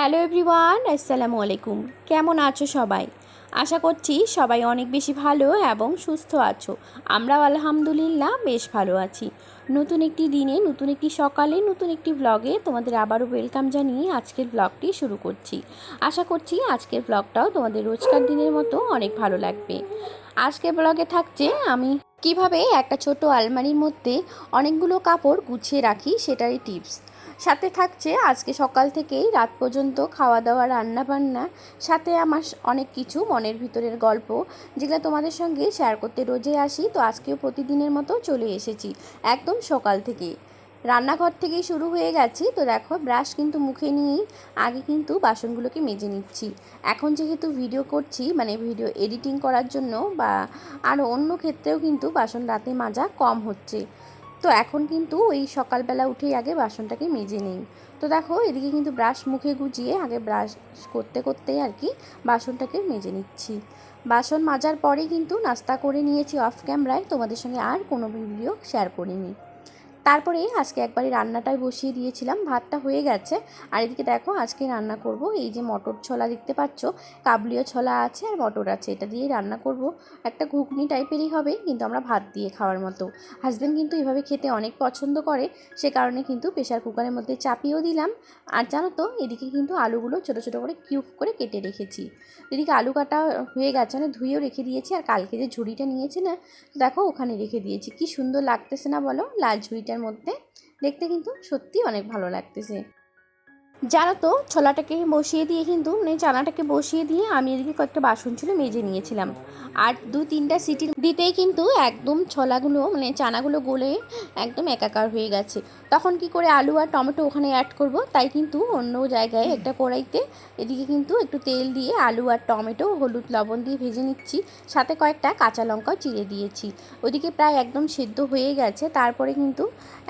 Hello everyone, আসসালামু আলাইকুম। কেমন আছো সবাই? আশা করছি সবাই অনেক বেশি ভালো এবং সুস্থ আছো। আমরাও আলহামদুলিল্লাহ বেশ ভালো আছি। নতুন একটি দিনে, নতুন একটি সকালে, নতুন একটি ব্লগে তোমাদের আবারও ওয়েলকাম জানিয়ে আজকের ব্লগটি শুরু করছি। আশা করছি আজকের ব্লগটাও তোমাদের রোজকার দিনের মতো অনেক ভালো লাগবে। আজকের ব্লগে থাকছে আমি কীভাবে একটা ছোট আলমারির মধ্যে অনেকগুলো কাপড় গুছিয়ে রাখি সেটারই টিপস সাথে থাকছে আজকে সকাল থেকেই, রাত পর্যন্ত খাওয়া দাওয়া রান্না বান্না সাথে আমার অনেক কিছু মনের ভিতরের গল্প, যেগুলো তোমাদের সঙ্গে শেয়ার করতে রোজে আসি। তো আজকেও প্রতিদিনের মতো চলে এসেছি একদম সকাল থেকে রান্নাঘর থেকেই শুরু হয়ে গেছি। তো দেখো ব্রাশ কিন্তু মুখে নিয়েই আগে কিন্তু বাসনগুলোকে মেজে নিচ্ছি। এখন যেহেতু ভিডিও করছি মানে ভিডিও এডিটিং করার জন্য বা আরও অন্য ক্ষেত্রেও কিন্তু বাসন রাতে মাজা কম হচ্ছে। তো এখন কিন্তু ওই সকালবেলা উঠেই আগে বাসনটাকে মেজে নিই। তো দেখো, এদিকে কিন্তু ব্রাশ মুখে গুজিয়ে আগে ব্রাশ করতে করতেই আর কি বাসনটাকে মেজে নিচ্ছি। বাসন মাজার পরে কিন্তু নাস্তা করে নিয়েছি অফ ক্যামেরায় তোমাদের সঙ্গে আর কোনো ভিডিও শেয়ার করিনি। তারপরে আজকে একবারই রান্নাটাই বসিয়ে দিয়েছিলাম, ভাতটা হয়ে গেছে। আর এদিকে দেখো, আজকে রান্না করব এই যে মটর ছোলা দেখতে পাচ্ছ কাবলিও ছোলা আছে আর মটর আছে, এটা দিয়ে রান্না করব। একটা ঘুগনি টাইপেরই হবে, কিন্তু আমরা ভাত দিয়ে খাওয়ার মতো। হাজব্যান্ড কিন্তু এভাবে খেতে অনেক পছন্দ করে, সে কারণে কিন্তু প্রেশার কুকারের মধ্যে চাপিয়েও দিলাম। আর জানো তো, এদিকে কিন্তু আলুগুলো ছোটো ছোটো করে কিউব করে কেটে রেখেছি। এদিকে আলু কাটা হয়ে গেছে মানে ধুয়েও রেখে দিয়েছি, আর কালকে যে ঝুড়িটা নিয়েছি না, দেখো ওখানে রেখে দিয়েছি। কি সুন্দর লাগতেছে না বলো? লাল ঝুড়িটার মধ্যে দেখতে কিন্তু সত্যি অনেক ভালো লাগতেছে। জানো তো ছোলাটাকে বসিয়ে দিয়ে কিন্তু মানে চানাটাকে বসিয়ে দিয়ে আমি এদিকে কয়েকটা বাসন ছিল মেজে নিয়েছিলাম। আর দু তিনটা সিটি দিতেই কিন্তু একদম ছোলাগুলো মানে চানাগুলো গলে একদম একাকার হয়ে গেছে। তখন কি করে আলু আর টমেটো ওখানে অ্যাড করব? তাই কিন্তু অন্য জায়গায় একটা কড়াইতে এদিকে কিন্তু একটু তেল দিয়ে আলু আর টমেটো, হলুদ, লবণ দিয়ে ভেজে নিচ্ছি। সাথে কয়েকটা কাঁচা লঙ্কাও চিড়ে দিয়েছি। ওদিকে প্রায় একদম সেদ্ধ হয়ে গেছে। তারপরে কিন্তু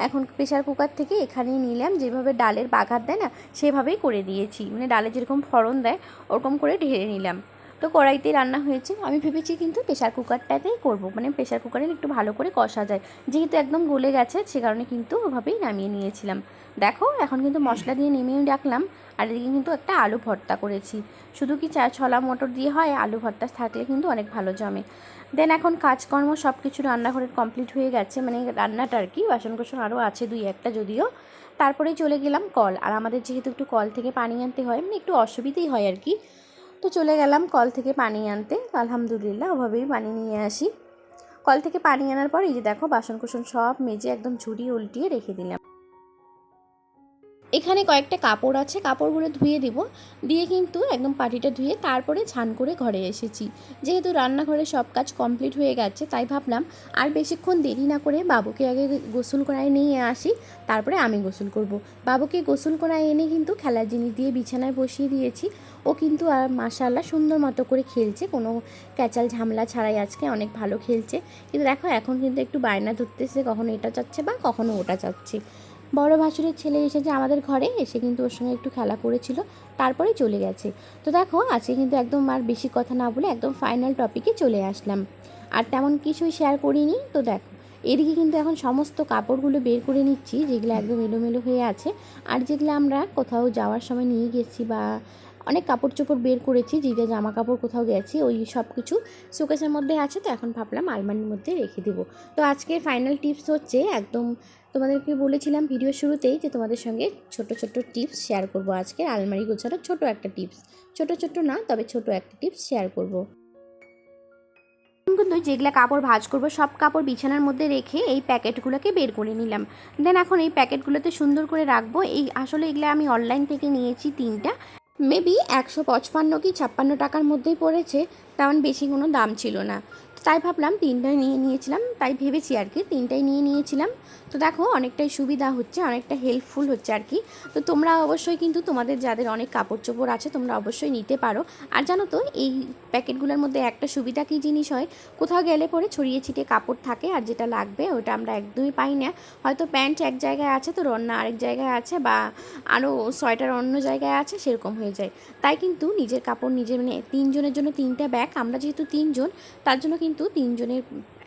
এখন প্রেশার কুকার থেকে এখানেই নিলাম। যেভাবে ডালের বাঘার দেয় না সেভাবেই করে দিয়েছি। মানে ডালে যেরকম ফড়ন দেয়, ওরকম করে ঢেলে নিলাম। তো কড়াইতে রান্না হয়েছে। আমি ভেবেছি কিন্তু প্রেশার কুকারটাতেই করব। মানে প্রেশার কুকারে একটু ভালো করে কষা যায়। যেহেতু একদম গলে গেছে, সে কারণে কিন্তু ওভাবেই নামিয়ে নিয়েছিলাম। দেখো, এখন কিন্তু মশলা দিয়ে নেমেও রাখলাম আর এদিকে কিন্তু একটা আলু ভর্তা করেছি। শুধু কি চা, ছলা, মটর দিয়ে হয়? আলু ভর্তা থাকলে কিন্তু অনেক ভালো জমে। দেন এখন কাজকর্ম সব কিছু রান্নাঘরের কমপ্লিট হয়ে গেছে। মানে রান্নাটা আর কি বাসন কোসন আরও আছে দুই একটা যদিও। তারপরেই চলে গেলাম কল। আর আমাদের যেহেতু একটু কল থেকে পানি আনতে হয় মানে একটু অসুবিধেই হয় আর কি। তো চলে গেলাম কল থেকে পানি আনতে। আলহামদুলিল্লাহ ওভাবেই পানি নিয়ে আসি। কল থেকে পানি আনার পর এই যে দেখো বাসন কুসন সব মেজে একদম ঝুড়ি উল্টিয়ে রেখে দিলাম। এখানে কয়েকটা কাপড় আছে, কাপড়গুলো ধুয়ে দিব। দিয়ে কিন্তু একদম পাটিটা ধুয়ে তারপরে ছান করে ঘরে এসেছি। যেহেতু রান্নাঘরে সব কাজ কমপ্লিট হয়ে গেছে, তাই ভাবলাম আর বেশিক্ষণ দেরি না করে বাবুকে আগে গোসল করায় নিয়ে আসি, তারপরে আমি গোসল করব। বাবুকে গোসল করায় এনে কিন্তু খেলার জিনিস দিয়ে বিছানায় বসিয়ে দিয়েছি। ও কিন্তু আর মাশাল্লাহ সুন্দর মতো করে খেলছে, কোনো ক্যাচাল ঝামেলা ছাড়াই আজকে অনেক ভালো খেলছে। কিন্তু দেখো, এখন কিন্তু একটু বায়না ধরতেছে, কখনো এটা চাচ্ছে বা কখনো ওটা চাচ্ছে। বড় ভাসুরের ছেলে এসেছে আমাদের ঘরে এসে কিন্তু ওর সঙ্গে একটু খেলা করেছিল তারপরে চলে গেছে। তো দেখো, আজকে কিন্তু একদম আর বেশি কথা না বলে একদম ফাইনাল টপিকে চলে আসলাম। আর তেমন কিছুই শেয়ার করিনি, তো দেখো, এদিকে কিন্তু এখন সমস্ত কাপড়গুলো বের করে নিচ্ছি, যেগুলো একদম এলোমেলো হয়ে আছে। আর যেগুলো আমরা কোথাও যাওয়ার সময় নিয়ে গেছি বা অনেক কাপড় চোপড় বের করেছি, যেটা জামা কাপড় কোথাও গেছি, ওই সব কিছু শোকেসের মধ্যে আছে, তো এখন ভাবলাম আলমারির মধ্যে রেখে দেবো। তো আজকে ফাইনাল টিপস হচ্ছে একদম তোমাদেরকে বলেছিলাম ভিডিও শুরুতেই যে তোমাদের সঙ্গে ছোট ছোট টিপস শেয়ার করব আজকে, আলমারি গোছানোর ছোট একটা টিপস। ছোট ছোট না, তবে ছোট একটা টিপস শেয়ার করব। কিন্তু যেগুলো কাপড় ভাজ করব, সব কাপড় বিছানার মধ্যে রেখে এই প্যাকেটগুলোকে বের করে নিলাম। দেন এখন এই প্যাকেটগুলোতে সুন্দর করে রাখব। এই আসলে এগুলো আমি অনলাইন থেকে নিয়েছি তিনটা। মেবি একশো পঁচপান্ন কি ছাপ্পান্ন টাকার মধ্যেই পড়েছে, তেমন বেশি কোনো দাম ছিল না। তাই ভাবলাম তিনটাই নিয়ে নিয়েছিলাম, তাই ভেবেছি আর কি তিনটাই নিয়ে নিয়েছিলাম। তো দেখো অনেকটাই সুবিধা হচ্ছে, অনেকটা হেল্পফুল হচ্ছে আর কি। তো তোমরা অবশ্যই কিন্তু তোমাদের যাদের অনেক কাপড় চোপড় আছে তোমরা অবশ্যই নিতে পারো। আর জানো তো এই প্যাকেটগুলোর মধ্যে একটা সুবিধা কী জিনিস হয়? কোথাও গেলে পরে ছড়িয়ে ছিটিয়ে কাপড় থাকে আর যেটা লাগবে ওটা আমরা একদমই পাই না। হয়তো প্যান্ট এক জায়গায় আছে তো রন্না আরেক জায়গায় আছে বা আরও সোয়েটার অন্য জায়গায় আছে সেরকম হয়ে যায়। তাই কিন্তু নিজের কাপড় নিজের মানে তিনজনের জন্য তিনটা ব্যাগ, আমরা যেহেতু তিনজন তার জন্য কিন্তু তিনজনের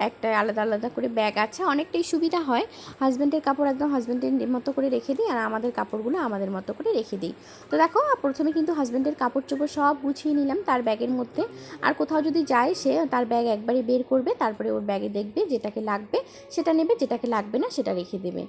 একটা আলাদা আলাদা করে ব্যাগ আছে। অনেকটাই সুবিধা হয়। হাজব্যান্ডের কাপড় একদম হাজব্যান্ডের মতো করে রেখে দিই আর আমাদের কাপড়গুলো আমাদের মতো করে রেখে দিই। তো দেখো, প্রথমে কিন্তু হাজব্যান্ডের কাপড় চোপড় সব গুছিয়ে নিলাম তার ব্যাগের মধ্যে। আর কোথাও যদি যায় সে তার ব্যাগ একবারে বের করবে, তারপরে ওর ব্যাগে দেখবে যেটাকে লাগবে, সেটা নেবে, যেটাকে লাগবে না সেটা রেখে দেবে।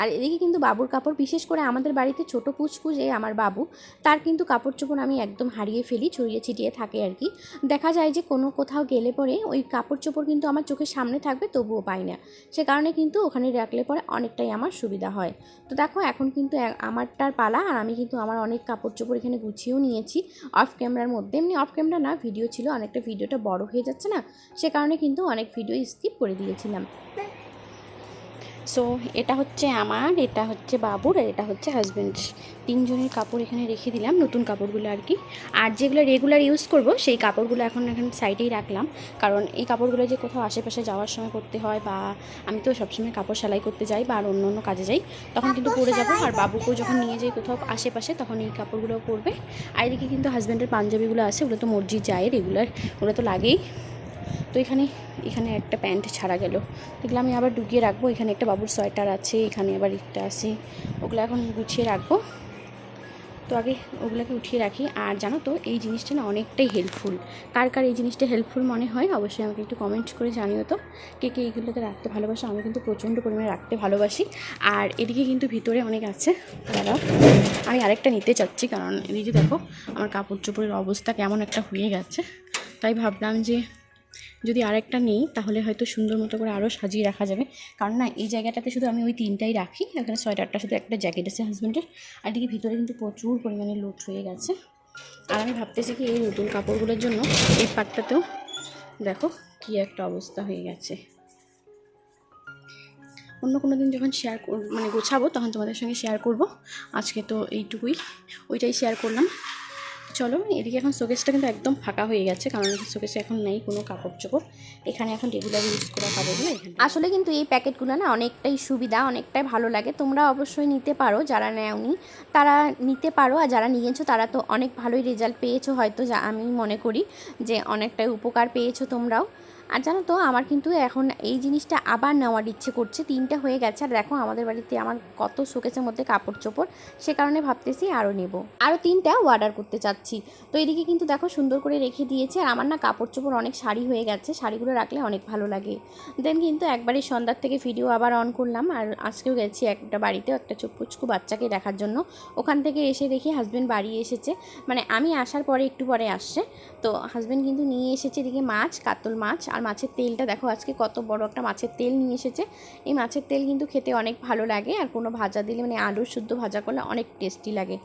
আর এদিকে কিন্তু বাবুর কাপড়, বিশেষ করে আমাদের বাড়িতে ছোটো পুচকুচ এই আমার বাবু, তার কিন্তু কাপড় চোপড় আমি একদম হারিয়ে ফেলি, ছড়িয়ে ছিটিয়ে থাকে আর কি। দেখা যায় যে কোনো কোথাও গেলে পরে ওই কাপড় চোপড় কিন্তু আমার চোখের সামনে থাকবে তবুও পাই না। সে কারণে কিন্তু ওখানে রাখলে পরে অনেকটাই আমার সুবিধা হয়। তো দেখো, এখন কিন্তু আমারটার পালা আর আমি কিন্তু আমার অনেক কাপড় চোপড় এখানে গুছিয়েও নিয়েছি। অফ ক্যামেরার মধ্যে। এমনি অফ ক্যামেরা না, ভিডিও ছিল, অনেকটা ভিডিওটা বড় হয়ে যাচ্ছে না। সে কারণে কিন্তু অনেক ভিডিও স্কিপ করে দিয়েছিলাম। সো এটা হচ্ছে আমার, এটা হচ্ছে বাবুর আর এটা হচ্ছে হাজব্যান্ড তিনজনের কাপড় এখানে রেখে দিলাম, নতুন কাপড়গুলো আর কি। আর যেগুলো রেগুলার ইউজ করব, সেই কাপড়গুলো এখন এখানে সাইডেই রাখলাম। কারণ এই কাপড়গুলো যে কোথাও আশেপাশে যাওয়ার সময় করতে হয় বা আমি তো সবসময় কাপড় সেলাই করতে যাই বা আর অন্য অন্য কাজে যাই, তখন কিন্তু পরে যাব। আর বাবুকেও যখন নিয়ে যাই কোথাও আশেপাশে, তখন এই কাপড়গুলো পরবে। আর এদিকে কিন্তু হাজব্যান্ডের পাঞ্জাবিগুলো আছে, ওগুলো তো মর্জি যায় রেগুলার ওগুলো তো লাগেই। তো এখানে এখানে একটা প্যান্ট ছাড়া গেল। এগুলো আমি আবার ঢুকিয়ে রাখব। এখানে একটা বাবুর সোয়েটার আছে, এখানে আবার একটা আছে। ওগুলো এখন গুছিয়ে রাখব। তো আগে ওগুলোকে উঠিয়ে রাখি। আর জানো তো, এই জিনিসটা না অনেকটাই হেল্পফুল কার কার এই জিনিসটা হেল্পফুল মনে হয়, অবশ্যই আমাকে একটু কমেন্ট করে জানিও তো। কে কে এইগুলোকে রাখতে ভালোবাসো, আমি কিন্তু প্রচণ্ড পরিমাণে রাখতে ভালোবাসি। আর এদিকে কিন্তু ভিতরে অনেক আছে। দাঁড়াও, আমি আরেকটা নিতে চাচ্ছি, কারণ এদিকে দেখো, আমার কাপড় চোপড়ের অবস্থা কেমন একটা হয়ে গেছে। তাই ভাবলাম যে যদি আরেকটা নেই, তাহলে হয়তো সুন্দর মতো করে আরও সাজিয়ে রাখা যাবে। কারণ না, এই জায়গাটাতে শুধু আমি ওই তিনটাই রাখি, এখানে সোয়েটারটা শুধু একটা জ্যাকেট আছে হাজব্যান্ডের আর এদিকে ভিতরে কিন্তু প্রচুর পরিমাণে লোড হয়ে গেছে। আর আমি ভাবতেছি কি এই নতুন কাপড়গুলোর জন্য এই পাটটাতেও দেখো কি একটা অবস্থা হয়ে গেছে। অন্য কোনো দিন যখন শেয়ার মানে গোছাবো, তখন তোমাদের সঙ্গে শেয়ার করব। আজকে তো এইটুকুই। ওইটাই শেয়ার করলাম। চলো, এদিকে এখন শোকেসটা কিন্তু একদম ফাঁকা হয়ে গেছে, কারণ শোকেসে এখন নেই কোনো কাপড় চোপড় এখানে এখন রেগুলার ইউজ করা কাপড়গুলো আসলে কিন্তু এই প্যাকেটগুলো না অনেকটাই সুবিধা, অনেকটাই ভালো লাগে। তোমরা অবশ্যই নিতে পারো যারা নেওনি, তারা নিতে পারো আর যারা নিয়েছো, তারা তো অনেক ভালোই রেজাল্ট পেয়েছ। হয়তো যা আমি মনে করি যে অনেকটাই উপকার পেয়েছ তোমরাও। আর জানো তো, আমার কিন্তু এখন এই জিনিসটা আবার নেওয়ার ইচ্ছে করছে। তিনটা হয়ে গেছে আর দেখো আমাদের বাড়িতে আমার কত শোকেসের মধ্যে কাপড় চোপড় সে কারণে ভাবতেছি আরও নেব। আরও তিনটা অর্ডার করতে চাচ্ছি। তো এদিকে কিন্তু দেখো সুন্দর করে রেখে দিয়েছে আর আমার না কাপড় চোপড় অনেক শাড়ি হয়ে গেছে, শাড়িগুলো রাখলে অনেক ভালো লাগে। দেন কিন্তু একবারই সন্ধ্যার থেকে ভিডিও আবার অন করলাম আর আজকেও গেছি একটা বাড়িতে একটা চুপুচকু বাচ্চাকে দেখার জন্য। ওখান থেকে এসে দেখি হাজব্যান্ড বাড়ি এসেছে। মানে আমি আসার পরে একটু পরে আসছে। তো হাজব্যান্ড কিন্তু নিয়ে এসেছে এদিকে মাছ, কাতল মাছ আর মাছের তেলটা দেখো আজকে কত বড় একটা মাছের তেল নিয়ে এসেছে। এই মাছের তেল কিন্তু খেতে অনেক ভালো লাগে আর কোনো ভাজা দিলে মানে আলু শুদ্ধ ভাজা করলে অনেক টেস্টি লাগে।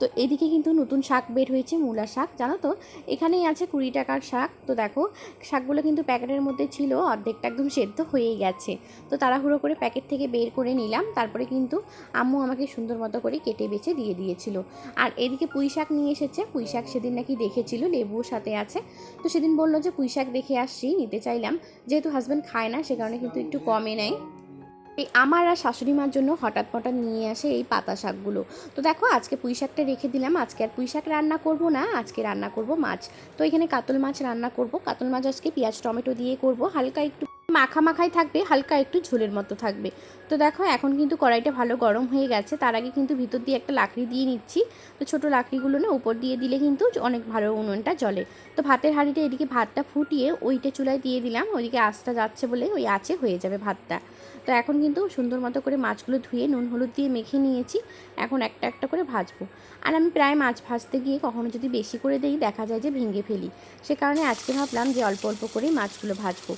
তো এদিকে কিন্তু নতুন শাক বের হয়েছে, মূলা শাক, জানো তো? এখানেই আছে কুড়ি টাকার শাক। তো দেখো, শাকগুলো কিন্তু প্যাকেটের মধ্যে ছিল, অর্ধেকটা একদম সেদ্ধ হয়েই গেছে। তো তাড়াহুড়ো করে প্যাকেট থেকে বের করে নিলাম, তারপরে কিন্তু আম্মু আমাকে সুন্দর মতো করে কেটে বেছে দিয়ে দিয়েছিল। আর এদিকে পুঁই শাক নিয়ে এসেছে, পুঁই শাক সেদিন নাকি দেখেছিল, লেবুর সাথে আছে। তো সেদিন বলল যে পুঁই শাক দেখে আসছি, নিতে চাইলাম, যেহেতু হাজব্যান্ড খায় না, সে কারণে কিন্তু একটু কমে নেয়। এই আমার আর শাশুড়ি মার জন্য হঠাৎ হঠাৎ নিয়ে আসে এই পাতা শাকগুলো। তো দেখো, আজকে পুঁই শাকটা রেখে দিলাম। আজকে আর পুঁই শাক রান্না করব না, আজকে রান্না করব মাছ। তো এখানে কাতল মাছ রান্না করব। কাতল মাছ আজকে পেঁয়াজ, টমেটো দিয়ে করব। হালকা একটু মাখা মাখাই থাকবে, হালকা একটু ঝোলের মতো থাকবে। তো দেখো, এখন কিন্তু কড়াইটা ভালো গরম হয়ে গেছে, তার আগে কিন্তু ভিতর দিয়ে একটা লাকড়ি দিয়ে নিচ্ছি। তো ছোটো লাকড়িগুলো না, উপর দিয়ে দিলে কিন্তু অনেক ভালো উনুনটা জ্বলে। তো ভাতের হাঁড়িটা এদিকে ভাতটা ফুটিয়ে ওইটা চুলায় দিয়ে দিলাম, ওইদিকে আস্তা যাচ্ছে বলে ওই আছে হয়ে যাবে ভাতটা। তো এখন কিন্তু সুন্দর মতো করে মাছগুলো ধুয়ে নুন, হলুদ দিয়ে মেখে নিয়েছি, এখন একটা একটা করে ভাজবো। আর আমি প্রায় মাছ ভাজতে গিয়ে কখনো যদি বেশি করে দিই, দেখা যায় যে ভেঙে ফেলি। সে কারণে আজকে ভাবলাম যে অল্প অল্প করেই মাছগুলো ভাজবো।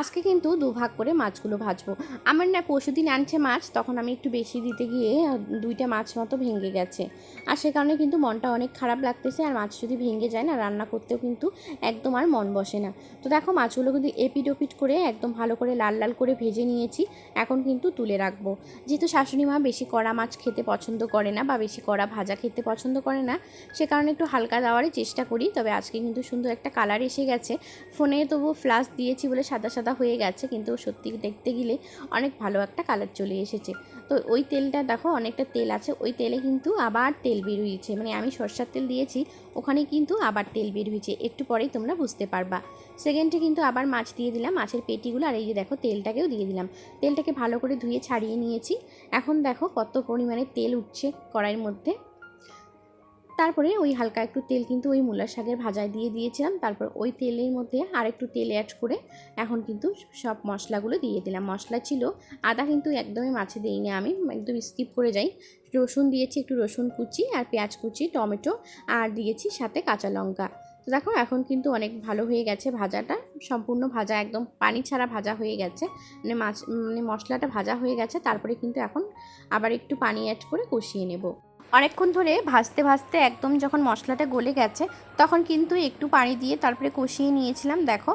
আজকে কিন্তু দু ভাগ করে মাছগুলো ভাজবো। আমার না পরশুদিন আনছে মাছ, তখন আমি একটু বেশি দিতে গিয়ে দুইটা মাছ মতো ভেঙে গেছে। আর সে কারণে কিন্তু মনটা অনেক খারাপ লাগতেছে, আর মাছ যদি ভেঙে যায় না, রান্না করতেও কিন্তু একদম আর মন বসে না। তো দেখো, মাছগুলো কিন্তু এপিট ওপিট করে একদম ভালো করে লাল লাল করে ভেজে নিয়েছি, এখন কিন্তু তুলে রাখব। যেহেতু শাশুড়ি মা বেশি কড়া মাছ খেতে পছন্দ করে না, বা বেশি কড়া ভাজা খেতে পছন্দ করে না, সে কারণে একটু হালকা দেওয়ারই চেষ্টা করি, তবে আজকে কিন্তু সুন্দর একটা কালার এসে গেছে। ফোনে তবু ফ্লাশ দিয়েছি বলে সাদা সাদা সাদা হয়ে গেছে, কিন্তু সত্যি দেখতে গেলে অনেক ভালো একটা কালার চলে এসেছে। তো ওই তেলটা দেখো অনেকটা তেল আছে, ওই তেলে কিন্তু আবার তেল বেরিয়েছে মানে আমি সরষার তেল দিয়েছি, ওখানে কিন্তু আবার তেল বের হয়েছে, একটু পরেই তোমরা বুঝতে পারবা। সেকেন্ডে কিন্তু আবার মাছ দিয়ে দিলাম, মাছের পেটিগুলো, আর এই যে দেখো তেলটাকেও দিয়ে দিলাম। তেলটাকে ভালো করে ধুয়ে ছাড়িয়ে নিয়েছি। এখন দেখো কত পরিমাণে তেল উঠছে কড়াইয়ের মধ্যে। তারপরে ওই হালকা একটু তেল কিন্তু ওই মূলার শাকের ভাজায় দিয়ে দিয়েছিলাম। তারপর ওই তেলের মধ্যে আর একটু তেল অ্যাড করে এখন কিন্তু সব মশলাগুলো দিয়ে দিলাম। মশলা ছিল, আদা কিন্তু একদমই মাছে দিইনি আমি, একদম স্কিপ করে যাই। রসুন দিয়েছি একটু রসুন কুচি আর পেঁয়াজ কুচি, টমেটো আর দিয়েছি সাথে কাঁচা লঙ্কা। তো দেখো এখন কিন্তু অনেক ভালো হয়ে গেছে ভাজাটা। সম্পূর্ণ ভাজা একদম পানি ছাড়া ভাজা হয়ে গেছে। মানে মাছ মানে মশলাটা ভাজা হয়ে গেছে, তারপরে কিন্তু এখন আবার একটু পানি অ্যাড করে কষিয়ে নেব। অনেকক্ষণ ধরে ভাজতে ভাজতে একদম যখন মশলাটা গলে গেছে, তখন কিন্তু একটু পানি দিয়ে তারপরে কষিয়ে নিয়েছিলাম, দেখো।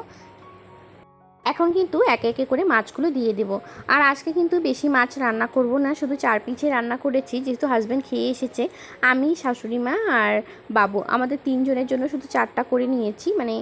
এখন কিন্তু একে একে করে মাছগুলো দিয়ে দেবো। আর আজকে কিন্তু বেশি মাছ রান্না করব না, শুধু চার পিঠে রান্না করেছি, যেহেতু হাজব্যান্ড খেয়ে এসেছে। আমি, শাশুড়ি মা আর বাবু, আমাদের তিনজনের জন্য শুধু চারটা করে নিয়েছি মানে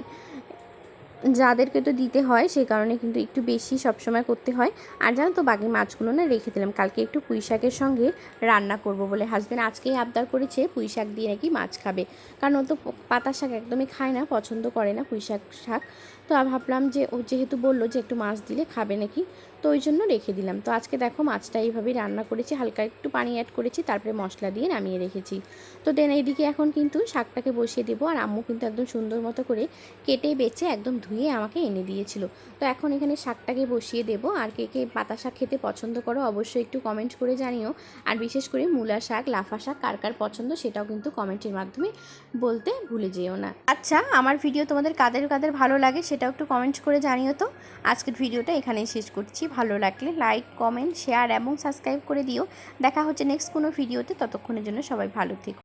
যাদেরকে তো দিতে হয় সেই কারণে কিন্তু একটু বেশি সবসময় করতে হয়। আর জানো তো বাকি মাছগুলো না রেখে দিলাম। কালকে একটু পুঁই শাকের সঙ্গে রান্না করব বলে। হাজব্যান্ড আজকেই আবদার করেছে, পুঁই শাক দিয়ে নাকি মাছ খাবে। কারণ ও তো পাতা শাক একদমই খায় না, পছন্দ করে না পুঁই শাক শাক। তো আমি ভাবলাম যে ও যেহেতু বলল যে একটু মাছ দিলে খাবে নাকি, তো ওই জন্য রেখে দিলাম। তো আজকে দেখো মাছটা এইভাবেই রান্না করেছি, হালকা একটু পানি অ্যাড করেছি, তারপরে মশলা দিয়ে নামিয়ে রেখেছি। তো দেন এইদিকে এখন কিন্তু শাকটাকে বসিয়ে দেবো, আর আম্মু কিন্তু একদম সুন্দর মতো করে কেটে বেছে একদম ধুয়ে আমাকে এনে দিয়েছিল। তো এখন এখানে শাকটাকে বসিয়ে দেবো, আর কে কে পাতা শাক খেতে পছন্দ করো অবশ্যই একটু কমেন্ট করে জানিও। আর বিশেষ করে মূলা শাক, লাফা শাক, কার কার পছন্দ সেটাও কিন্তু কমেন্টের মাধ্যমে বলতে ভুলে যেও না। আচ্ছা আমার ভিডিও তোমাদের কাদের কাদের ভালো লাগে সেটাও একটু কমেন্টস করে জানিও তো। আজকের ভিডিওটা এখানেই শেষ করছি। ভালো লাগলে লাইক কমেন্ট শেয়ার এবং সাবস্ক্রাইব করে দিও। দেখা হচ্ছে নেক্সট কোনো ভিডিওতে ততক্ষণের জন্য সবাই ভালো থেকো।